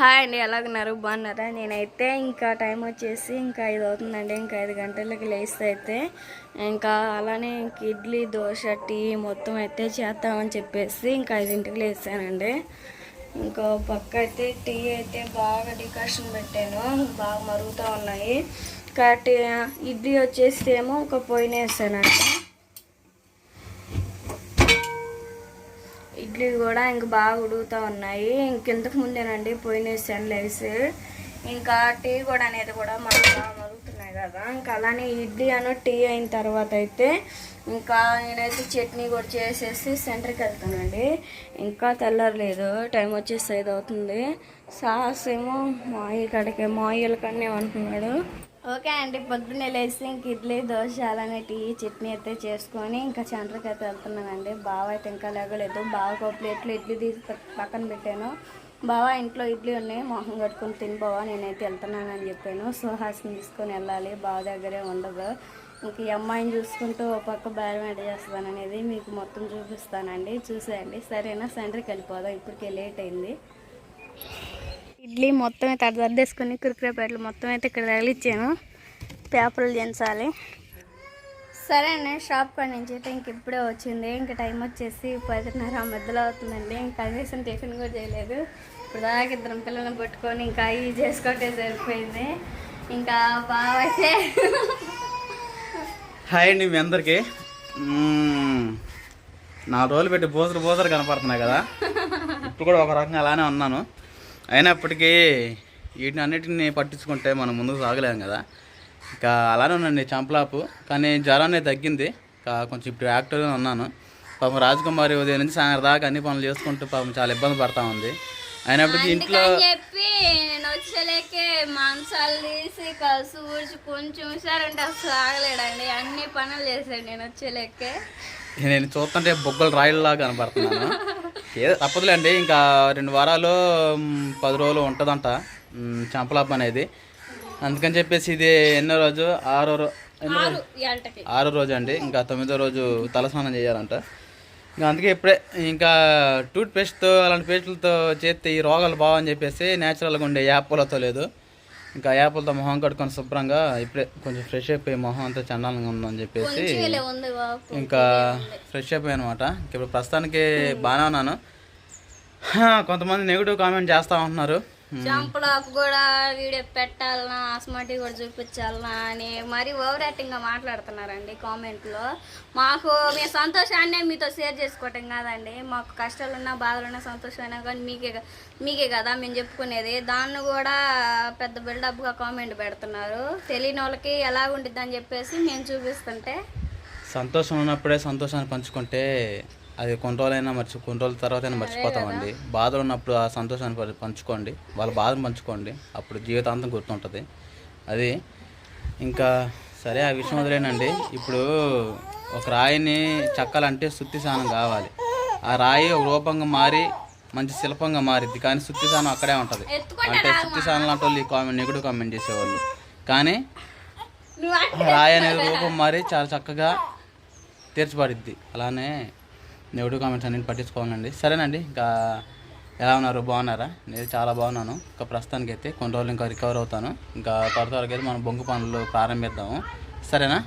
Hi అండి ఎలాగున్నారు? బాగున్నారా? నేనైతే ఇంకా టైం వచ్చేసి ఇంకా ఐదు అవుతుందండి ఇంకా ఐదు గంటలకి లేస్తే అయితే ఇంకా అలానే ఇంక ఇడ్లీ దోశ టీ మొత్తం అయితే చేద్దామని చెప్పేసి ఇంకా ఐదింటికి లేసానండి. ఇంకో పక్క అయితే టీ అయితే బాగా డికాషన్ పెట్టాను బాగా మరుగుతూ ఉన్నాయి. కాబట్టి ఇడ్లీ వచ్చేసి ఏమో ఒక పొయ్యిన ఇడ్లీ కూడా ఇంక బాగా ఉడుగుతూ ఉన్నాయి. ఇంకెంతకు ముందేనండి పోయినేసాను సెన్లైస్ ఇంకా టీ కూడా అనేది కూడా మనకు బాగా మరుగుతున్నాయి కదా. ఇంకా అలానే ఇడ్లీ అను టీ అయిన తర్వాత అయితే ఇంకా నేనైతే చట్నీ కూడా చేసేసి సెంటర్కి వెళ్తానండి. ఇంకా తెల్లరలేదు. టైం వచ్చేసి ఐదు అవుతుంది. సాస్ ఏమో మాయి కడికే మాయిల కన్నా అంటున్నాడు ఓకే అండి పొద్దున్నే లేచి ఇంక ఇడ్లీ దోశ అలానే టీ చట్నీ అయితే చేసుకొని ఇంకా సెంటర్కి అయితే వెళ్తున్నానండి. బావ అయితే ఇంకా లేగలేదు బావకు ఒక ప్లేట్లో ఇడ్లీ తీసి పక్కన పెట్టాను. బావ ఇంట్లో ఇడ్లీ ఉన్నాయి మొహం కట్టుకొని తిని బావా నేనైతే వెళ్తున్నానని చెప్పాను. సుహాస్ని తీసుకొని వెళ్ళాలి బావ దగ్గరే ఉండదు. ఇంక ఈ అమ్మాయిని చూసుకుంటూ ఒక పక్క బేరం ఎడ చేస్తాను అనేది మీకు మొత్తం చూపిస్తానండి. చూసేయండి. సరేనా? సెంటర్కి వెళ్ళిపోదాం. ఇప్పటికే లేట్ అయింది. ఇడ్లీ మొత్తం అయితే అక్కడ సర్దేసుకొని కురికురే ప్యాకెట్లు మొత్తం అయితే ఇక్కడ తగిలిచ్చాను. పేపర్లు చేయించాలి సరే అండి షాప్ కాడ నుంచి అయితే ఇంక ఇప్పుడే వచ్చింది. ఇంకా టైం వచ్చేసి పదిన్నర మధ్యలో అవుతుందండి. ఇంకా కనీసం టిఫిన్ కూడా చేయలేదు. ఇప్పుడు దాకా ఇద్దరం పిల్లల్ని పట్టుకొని ఇంకా అవి చేసుకుంటే సరిపోయింది. ఇంకా బాగా అయితే హాయ్ అండి మీ అందరికీ. నాలుగు రోజులు పెట్టి బోసరు బోసరు కనపడుతున్నాయి కదా. ఇప్పుడు కూడా ఒక రకంగా అలానే ఉన్నాను. అయినప్పటికీ వీటిని అన్నిటిని పట్టించుకుంటే మనం ముందుకు సాగలేము కదా. ఇంకా అలానే ఉందండి చంపలాపు. కానీ జ్వరం అనేది తగ్గింది. ఇంకా కొంచెం ఇప్పుడు యాక్టివ్గా ఉన్నాను. పాపం రాజకుమారి ఉదయం నుంచి సాయంత్రం దాకా అన్ని పనులు చేసుకుంటూ పాపం చాలా ఇబ్బంది పడతా ఉంది. అయినప్పటికీ ఇంట్లో చెప్పి నేను వచ్చేలేకే మాంసాలు తీసి ఊడ్చి కొంచెం చూసారంటే అసలు ఆగలేడండి. అన్ని పనులు చేశాడు నేను వచ్చేలేకే. నేను చూస్తుంటే బొగ్గలు రాయిల్లాగా కనపడుతున్నాను ఏదో తప్పదులేండి ఇంకా రెండు వారాలు పది రోజులు ఉంటుందంట చంపలాప అనేది. అందుకని చెప్పేసి ఇది ఎన్నో రోజు ఆరో ఆరో రోజు అండి ఇంకా తొమ్మిదో రోజు తలస్నానం చేయాలంట. ఇంకా అందుకే ఇప్పుడే ఇంకా టూత్ పేస్ట్తో అలాంటి పేస్టులతో చేస్తే ఈ రోగాలు బావని చెప్పేసి న్యాచురల్గా ఉండే యాప్లతో లేదు ఇంకా యాప్లతో మొహం కట్టుకొని శుభ్రంగా ఇప్పుడే కొంచెం ఫ్రెష్ అయిపోయి మొహం అంతా చండాలంగా ఉందని చెప్పేసి ఇంకా ఫ్రెష్ అయిపోయాయి అనమాట ఇప్పుడు ప్రస్తుతానికి బాగానే ఉన్నాను. కొంతమంది నెగిటివ్ కామెంట్ చేస్తూ ఉంటున్నారు. జంపులకు కూడా వీడియో పెట్టాలనా అస్మాటి కూడా చూపించాలనా అని మరీ ఓవర్ యాక్టింగ్గా మాట్లాడుతున్నారండి కామెంట్లో మాకు మీ సంతోషాన్ని మీతో షేర్ చేసుకోవటం కాదండి. మాకు కష్టాలున్నా బాధలున్నా సంతోషమైనా కానీ మీకే మీకే కదా మేము చెప్పుకునేది. దాన్ని కూడా పెద్ద బిల్డప్గా కామెంట్ పెడుతున్నారు. తెలియని వాళ్ళకి ఎలా ఉండిద్ది అని చెప్పేసి మేము చూపిస్తుంటే. సంతోషం ఉన్నప్పుడే సంతోషాన్ని పంచుకుంటే అది కొన్ని రోజులైనా మర్చి కొన్ని రోజుల తర్వాత అయినా మర్చిపోతామండి బాధలు ఉన్నప్పుడు ఆ సంతోషాన్ని పంచుకోండి. వాళ్ళ బాధను పంచుకోండి. అప్పుడు జీవితాంతం గుర్తుంటుంది. అది ఇంకా సరే ఆ విషయం వదిలేనండి. ఇప్పుడు ఒక రాయిని చెక్కాలంటే సుత్తి సానం కావాలి. ఆ రాయి ఒక రూపంగా మారి మంచి శిల్పంగా మారిద్ది. కానీ సుత్తి సానం అక్కడే ఉంటుంది. అంటే సుత్తి సానం లాంటి వాళ్ళు ఈ కామెంట్ నెగిటివ్ కామెంట్ చేసేవాళ్ళు. కానీ రాయి అనేది రూపం మారి చాలా చక్కగా తీర్చబడిద్ది అలానే నెగిటివ్ కామెంట్స్ అన్ని పట్టించుకోవాలండి. సరేనండి ఇంకా ఎలా ఉన్నారు? బాగున్నారా? నేను చాలా బాగున్నాను. ఇంకా ప్రస్తుతానికి అయితే కొన్ని రోజులు ఇంకా రికవర్ అవుతాను. ఇంకా త్వర త్వరగా అయితే మనం బొంగు పనులు ప్రారంభిద్దాము. సరేనా?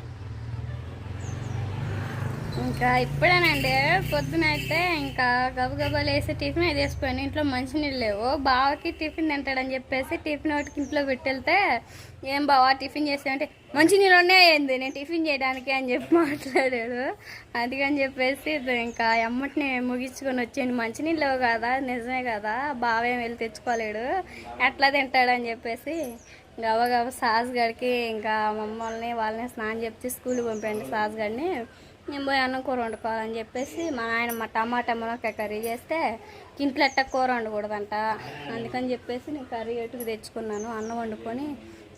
ఇంకా ఇప్పుడేనండి. పొద్దున అయితే ఇంకా గబగబాలు లేసి టిఫిన్ అది వేసిపోయాను ఇంట్లో మంచినీళ్ళు లేవు. బావకి టిఫిన్ తింటాడని చెప్పేసి టిఫిన్ ఒకటికి ఇంట్లో పెట్టెళ్తే ఏం బావా టిఫిన్ చేసామంటే మంచినీళ్ళు ఉన్నాయండి నేను టిఫిన్ చేయడానికి అని చెప్పి మాట్లాడాడు. అందుకని చెప్పేసి ఇంకా ఎమ్మటిని ముగించుకొని వచ్చాను మంచినీళ్ళు లేవు కదా నిజమే కదా. బావేం వెళ్ళి తెచ్చుకోలేడు. ఎట్లా తింటాడని చెప్పేసి గబగబ సాస్ గడికి ఇంకా మమ్మల్ని వాళ్ళని స్నానం చెప్తే స్కూల్కి పంపండి సాస్ గడిని. నేను పోయి అన్నం కూర వండుకోవాలని చెప్పేసి మా నాయన మా టమాటా మునక్కాయ కర్రీ చేస్తే ఇంట్లో ఎట్ట కూర వండకూడదంట. అందుకని చెప్పేసి నేను కర్రీ ఎటుకు తెచ్చుకున్నాను. అన్నం వండుకొని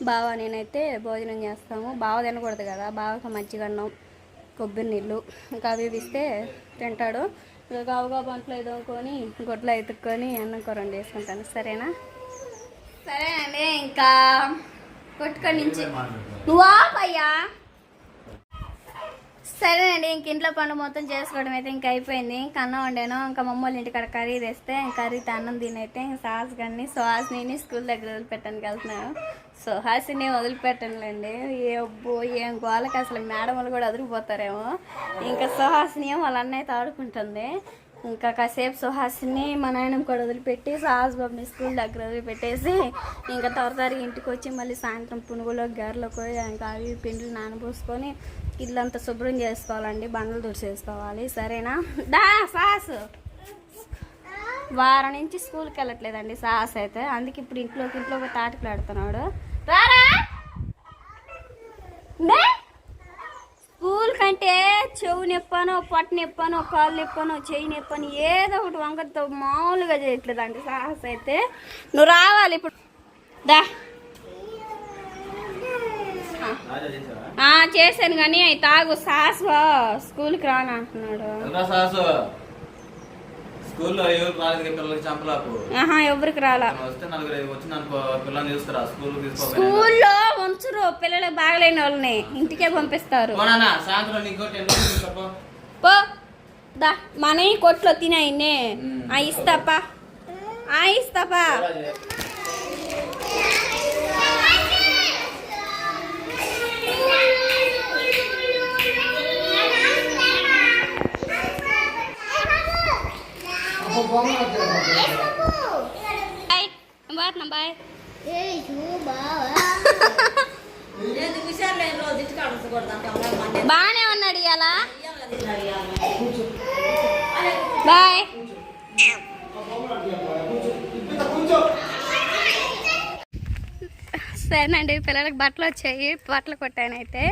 బావ నేనైతే భోజనం చేస్తాము. బావ తినకూడదు కదా. బావకి మజ్జిగ అన్నం కొబ్బరి నీళ్ళు ఇంకా అవి ఇస్తే తింటాడు. గావుగా బంట్లో ఎదుకొని గుడ్లు ఎత్తుక్కొని అన్నం కూర వండి వేసుకుంటాను సరేనా? సరే అండి ఇంకా కొట్టుకొని నుంచి. నువ్వా అయ్యా సరేనండి ఇంక ఇంట్లో పనులు మొత్తం చేసుకోవడం అయితే ఇంక అయిపోయింది. ఇంక అన్నం వండాను ఇంకా మమ్మల్ని ఇంటికాడ కర్రీ తెస్తే కర్రీ అన్నం తినైతే ఇంక సాస్ కానీ సుహాసిని స్కూల్ దగ్గర వదిలిపెట్టడానికి వెళ్తున్నాను. సుహాసిని వదిలిపెట్టనులేండి. ఏ అబ్బో ఏం గోలకి అసలు మేడములు కూడా వదిలిపోతారేమో ఇంకా సుహాసిని వాళ్ళ అన్నయ్య ఆడుకుంటుంది. ఇంకా కాసేపు సుహాస్ని మా నాయనమ్మ కూడా వదిలిపెట్టి సాహస్ బాబుని స్కూల్ దగ్గర వదిలిపెట్టేసి ఇంకా త్వర ఇంటికి వచ్చి మళ్ళీ సాయంత్రం పునుగులో గారెలకు ఇంకా అవి పిండిలు నానబోసుకొని ఇల్లంతా శుభ్రం చేసుకోవాలండి బండలు తుడిచేసుకోవాలి సరేనా? దా సాస్ వారం నుంచి స్కూల్కి వెళ్ళట్లేదండి సాహస్ అయితే అందుకే ఇప్పుడు ఇంట్లోకి ఇంట్లోకి తాటికలాడుతున్నాడు రారా? స్కూల్ కంటే చెవు నొప్పనో పట్టు నొప్పనో కాళ్ళు నొప్పనో చెయ్యి నొప్పానో ఏదో ఒకటి వంకతో మామూలుగా చేయట్లేదండి సాహస్ అయితే. నువ్వు రావాలి ఇప్పుడు. దా. ఆ, చేశాను కానీ తాగు. సాహస్ స్కూల్కి రాను అంటున్నాడు. స్కూల్లో రాలేదు పిల్లలకి ఆహా ఎవరికి రాలా? వస్తే నలుగురు వచ్చి నన్ను పిల్లల్ని తీసుకురా స్కూల్ తీసుకోవాలి స్కూల్లో ఉంచరు పిల్లలకు బాగలేని వాళ్ళని ఇంటికే పంపిస్తారు. సాయంత్రం పో. దా మన కొట్లో తినాయినే ఆ ఇస్తాపా ఆ ఇస్తాపా బాయ్ బాయ్ బాయ్ బాగానే ఉన్నాడు ఇలా బాయ్. సరేనండి పిల్లలకి బట్టలు వచ్చాయి. బట్టలు కొట్టానైతే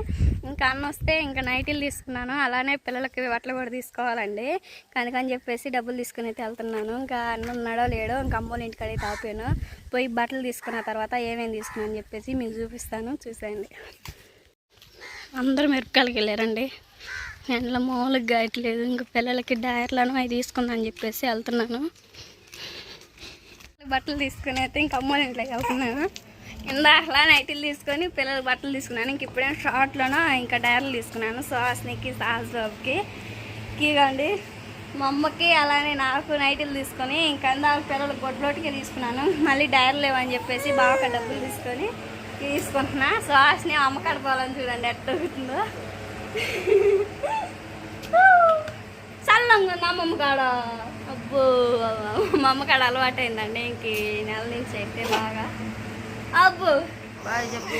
ఇంకా అన్న వస్తే ఇంకా నైటీలు తీసుకున్నాను. అలానే పిల్లలకి బట్టలు కూడా తీసుకోవాలండి. కనుకని చెప్పేసి డబ్బులు తీసుకుని అయితే వెళ్తున్నాను. ఇంకా అన్న ఉన్నాడో లేడో ఇంకా అమ్మోళ్ళ ఇంటికాడే తాపాను పోయి బట్టలు తీసుకున్న తర్వాత ఏమేమి తీసుకున్నాను అని చెప్పేసి మీకు చూపిస్తాను. చూసేయండి. అందరూ మిరపకాయలకి వెళ్ళారండి. ఎండలో మామూలుగా గాయట్లేదు ఇంకా పిల్లలకి డైర్లను అవి తీసుకుందని చెప్పేసి వెళ్తున్నాను. బట్టలు తీసుకుని అయితే ఇంకా అమ్మ ఇంట్లోకి వెళ్తున్నాను. కింద అలా నైటీలు తీసుకొని పిల్లల బట్టలు తీసుకున్నాను. ఇంక ఇప్పుడే షార్ట్లోనో ఇంకా డైర్లు తీసుకున్నాను. సుహాస్నికి సాహస్ బాబుకి ఇవ్వండి మా అమ్మకి అలానే నాకు నైటీలు తీసుకొని ఇంకా కింద పిల్లలు గొడ్లోటికి తీసుకున్నాను. మళ్ళీ డైర్లు లేవని చెప్పేసి బాగా డబ్బులు తీసుకొని తీసుకుంటున్నా. సుహాస్ని అమ్మ కడపాలని చూడండి ఎట్టవుతుందో చల్లంగా ఉంది అమ్మమ్మ కాడ? అబ్బో మా అమ్మ కాడ అలవాటు అయిందండి ఇంక ఈ నెల నుంచి అయితే బాగా అబ్బో. హాయ్ చెప్పు.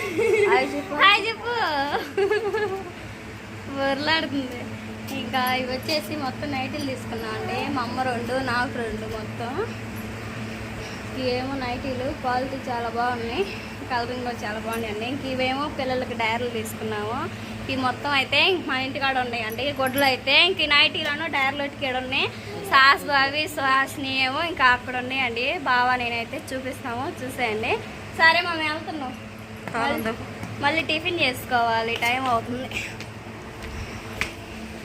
హాయ్ చెప్పు. హాయ్ చెప్పు. బొర్లాడుతుంది ఇంకా ఇవి వచ్చేసి మొత్తం నైటీలు తీసుకున్నాం అండి. మా అమ్మ రెండు నాకు రెండు మొత్తం. ఇవేమో నైటీలు క్వాలిటీ చాలా బాగున్నాయి. కలరింగ్ కూడా చాలా బాగున్నాయండి ఇంక ఇవేమో పిల్లలకి డైర్లు తీసుకున్నాము. ఇవి మొత్తం అయితే మా ఇంటికాడ ఉన్నాయి అండి గొడ్లు అయితే ఇంక ఈ నైటీలను డైర్లు ఇక్కడ ఉన్నాయి. సాస్ బావి సుహాస్ని ఏమో ఇంకా అక్కడ ఉన్నాయండి. బావా నేనైతే చూపిస్తాము. చూసేయండి. సరే మేము వెళ్తున్నాం. మళ్ళీ- మళ్ళీ టిఫిన్ చేసుకోవాలి టైం అవుతుంది.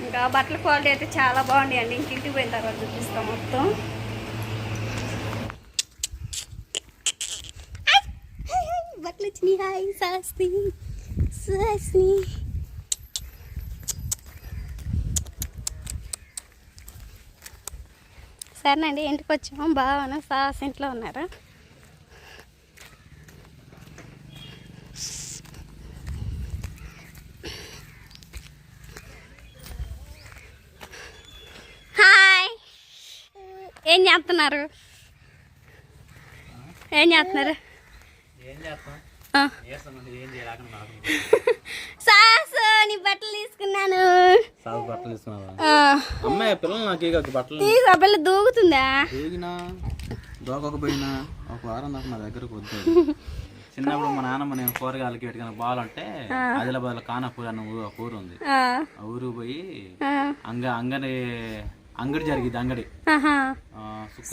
ఇంకా బట్టల క్వాలిటీ అయితే చాలా బాగుంటాయండి ఇంక ఇంటికి పోయిన తర్వాత చూపిస్తాం మొత్తం. బట్టలు వచ్చినాయి. హాయ్ సరేనండి ఇంటికి వచ్చాము బాగా సాస్ ఇంట్లో ఉన్నారు హాయ్ ఏం చేస్తున్నారు? ఏం చేస్తున్నారు? నాకు సాసు నీ బట్టలు తీసుకున్నాను. సాగు బట్టలు తీసుకున్నావా? అమ్మాయి పిల్లలు నాకు ఇక బట్టలు. తీసు ఆ పిల్ల దూకుతుందా? దిగినా దోకపోయినా ఒక వారం దాకా నా దగ్గరకు వద్దు. చిన్నప్పుడు మా నాన్నమ్మ నేను కూరగాయలకి పెట్టుకున్న బాలంటే ఆదిలాబాద్ కానాపూర్ అన్న ఊరు ఊరు ఉంది. ఆ, ఊరు పోయి అంగ అంగడి అంగడి జరిగింది అంగడి.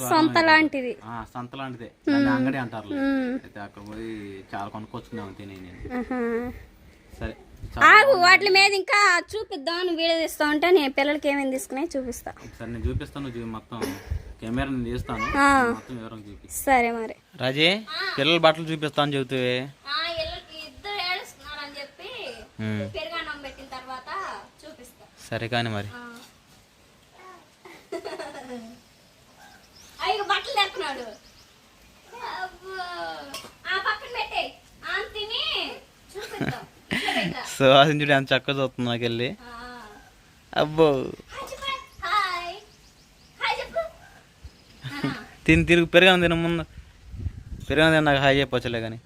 సొంత లాంటిది. ఆ, సంత లాంటిదే. అంగడి అంటారు అయితే అక్కడ పోయి చాలా కొనుక్కొచ్చుకున్నాము తిని నేను. సరే. ఆగు వాటి మీద ఇంకా చూపిద్దాం నువ్వు వీడియో తీస్తా ఉంటే నేను పిల్లలకి ఏమేమి తీసుకున్నాయి చూపిస్తా. సరే నేను చూపిస్తాను మొత్తం కెమెరా నేను తీస్తాను. మొత్తం వివరం చూపి. సరే మరి. రాజీ పిల్లల బట్టలు చూపిస్తాను చెబుతూ ఇద్దరు ఏడుస్తున్నారని చెప్పి పెరుగన్నం పెట్టిన తర్వాత చూపిస్తా. సరే కానీ మరి అయ్యో బట్టలు తెస్తున్నాడు అబ్బో. ఆ పక్కన పెట్టే ఆంతిని చూపిద్దాం పెట్టా. సుహాసించుడు ఎంత చక్కగా చూస్తుంది నాకు వెళ్ళి. అబ్బో. తిని తిరుగు పెరగను తిన ముందు. పెరగను తిన నాకు హాయ్ చెప్పొచ్చులే కానీ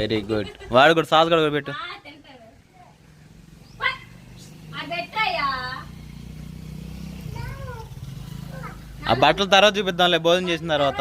వెరీ గుడ్. వాడు కూడా సాస్ కూడా పెట్టు. ఆ బట్టలు తర్వాత చూపిద్దాంలే భోజనం చేసిన తర్వాత.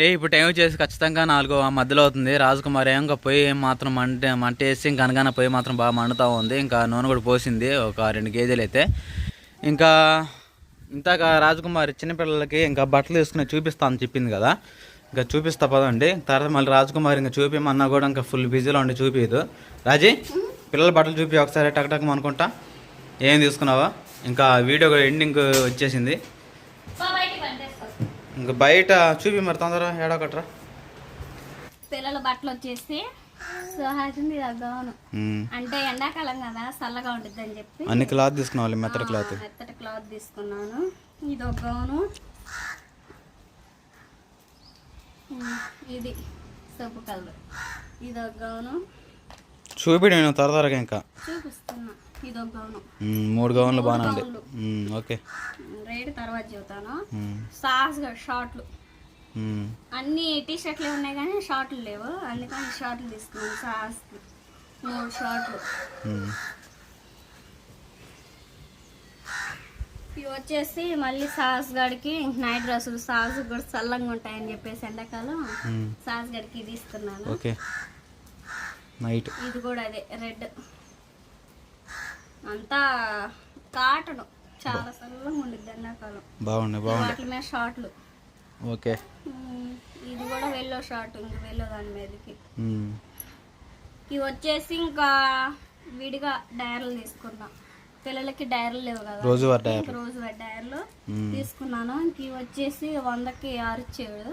ఏ, ఇప్పుడు టైం వచ్చేసి ఖచ్చితంగా నాలుగు మధ్యలో అవుతుంది. రాజకుమార్ ఏం ఇంకా పొయ్యి ఏం మాత్రం మంట మంట వేసి ఇంకా అనగానే పొయ్యి మాత్రం బాగా మండుతూ ఉంది. ఇంకా నూనె కూడా పోసింది ఒక రెండు కేజీలు అయితే. ఇంకా ఇంతాక రాజకుమారి చిన్నపిల్లలకి ఇంకా బట్టలు తీసుకుని చూపిస్తా అని చెప్పింది కదా. ఇంకా చూపిస్తా పదండి. తర్వాత మళ్ళీ రాజకుమారి ఇంకా చూపించమన్నా కూడా ఇంకా ఫుల్ బిజీలో ఉండి చూపించదు రాజీ పిల్లల బట్టలు చూపి ఒకసారి టక్ టక్ అనుకుంటా. ఏం తీసుకున్నావా? ఇంకా వీడియో కూడా ఎండింగ్ వచ్చేసింది. ఇంకా బయట చూపి మరి తొందర ఏడొకట్రా పిల్లల బట్టలు వచ్చేసి సుహాసింది గౌను మ్మ్. అంటే ఎండాకాలం కదా చల్లగా ఉంటుంది అని చెప్పి. అన్ని క్లాత్ తీసుకున్నావాలి మెత్తడి క్లాత్. మెత్తటి క్లాత్ తీసుకున్నాను. ఇది ఒక గౌను. ఇది సోపు కలర్. ఇది ఒక గౌను చూపి నేను త్వర త్వరగా ఇంకా. చూపిస్తున్నా. ఇది ఒక గౌను మ్మ్, మూడు గౌన్లు బాగానే ఉంది. ఓకే. రేట్ తర్వాత చెబుతాను. మ్మ్, సాస్ షార్ట్లు. అన్ని టీ షర్ట్లు ఉన్నాయి కానీ షార్ట్లు లేవు. అందుకని షార్ట్లు తీసుకున్నాను సాస్ మూడు షార్ట్లు. ఇవి వచ్చేసి మళ్ళీ సాస్ గడికి నైట్ డ్రెస్సులు సాస్ కూడా చల్లంగా ఉంటాయని చెప్పేసి ఎండాకాలం. సాస్ గడికి తీసుకున్నాను ఓకే. నైట్. ఇది కూడా అదే రెడ్. అంతా కాటన్. చాలా చల్లగా ఉండిద్ది ఎండాకాలం. బాగుంది బాగుంది. వాటి మీద షార్ట్లు. ఓకే. ఇది కూడా వెల్లో షార్ట్ ఇంక వెల్లో దాని మీదకి. ఇవి వచ్చేసి ఇంకా విడిగా డైర్లు తీసుకున్నా. పిల్లలకి డైర్లు లేవు కదా రోజువారీ డైర్లు. రోజు డైర్లు. తీసుకున్నాను ఇంక ఇవి వచ్చేసి వందకి ఆరు ఇచ్చాడు.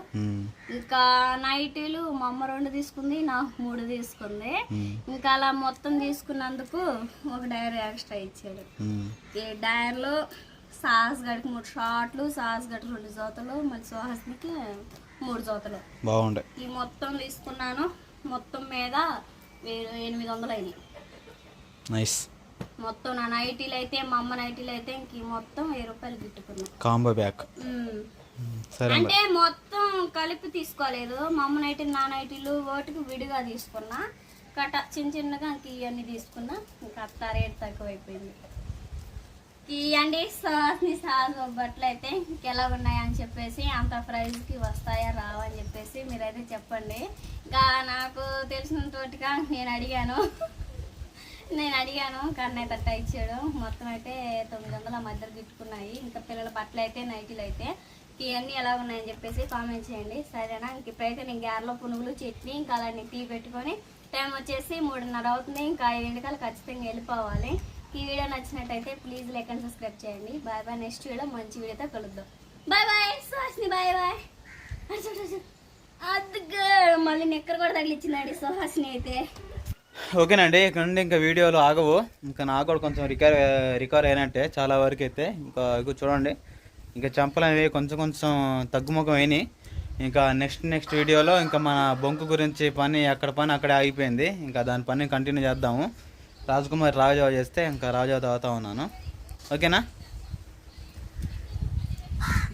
ఇంకా నైటీలు మా అమ్మ రెండు తీసుకుంది నాకు మూడు తీసుకుంది. ఇంకా అలా మొత్తం తీసుకున్నందుకు ఒక డైర్ ఎక్స్ట్రా ఇచ్చాడు. ఈ డైర్లు సాస్ గడికి మూడు షార్ట్లు సాస్ గడికి రెండు జోతలు మళ్ళీ సుహాస్నికి మూడు జోతలు బాగుండే ఈ మొత్తం తీసుకున్నాను మొత్తం మీద ఎనిమిది వందలు అయినాయి నైస్ మొత్తం నా నైటీలు అయితే మా అమ్మ నైటీలు అయితే ఇంక మొత్తం వెయ్యి రూపాయలు గిట్టుకున్నా. కాంబో బ్యాక్ మరి. అంటే మొత్తం కలిపి తీసుకోలేదు. మా అమ్మ నైటీలు నా నైటీలు వాటికి విడిగా తీసుకున్నా. కట చిన్న చిన్నగా ఇంక ఇవన్నీ తీసుకున్నా. ఇంకా అత్త రేట్ తక్కువైపోయింది. ఇవ్వండి సాస్ని సాస్ బట్టలు అయితే ఇంకెలా ఉన్నాయి అని చెప్పేసి అంత ప్రైస్కి వస్తాయా రావా అని చెప్పేసి మీరైతే చెప్పండి. ఇంకా నాకు తెలిసిన తోటిగా నేను అడిగాను. నేను అడిగాను కానీ తట్ట ఇచ్చాడు. మొత్తం అయితే తొమ్మిది వందల మధ్యలో గిట్టుకున్నాయి. ఇంకా పిల్లల బట్టలు అయితే నైటీలు అయితే ఇవన్నీ ఎలా ఉన్నాయని చెప్పేసి కామెంట్ చేయండి. సరేనా? ఇంక ఇప్పుడైతే నేను గారెలో పునుగులు చట్నీ ఇంకా అలాంటి టీ పెట్టుకొని టైం వచ్చేసి మూడున్నర అవుతుంది. ఇంకా ఐదు కల్లా ఖచ్చితంగా వెళ్ళిపోవాలి. ఈ వీడియో నచ్చినట్టయితే ప్లీజ్ లైక్ అండ్ సబ్స్క్రైబ్ చేయండి. బాయ్ బాయ్ నెక్స్ట్ వీడియో మంచి వీడియోతో కలుద్దాం. Bye bye Suhasini bye bye అది మళ్ళీ నెక్కర కూడా తగిలిచ్చిందండి సుహాస్ని అయితే. ఓకేనండి ఇక్కడ నుండి ఇంకా వీడియోలు ఆగవు. ఇంకా నాకు కూడా కొంచెం రికవర్ రికవర్ అయినట్టే చాలా వరకు అయితే. ఇంకా ఇక చూడండి ఇంకా చెంపలు అనేవి కొంచెం కొంచెం తగ్గుముఖం అయినాయి. ఇంకా నెక్స్ట్ నెక్స్ట్ వీడియోలో ఇంకా మన బొంకు గురించి పని అక్కడ పని అక్కడే ఆగిపోయింది. ఇంకా దాని పని కంటిన్యూ చేద్దాము. రాజకుమారి రాజావ చేస్తే ఇంకా రాజావ తాగుతా ఉన్నాను. ఓకేనా?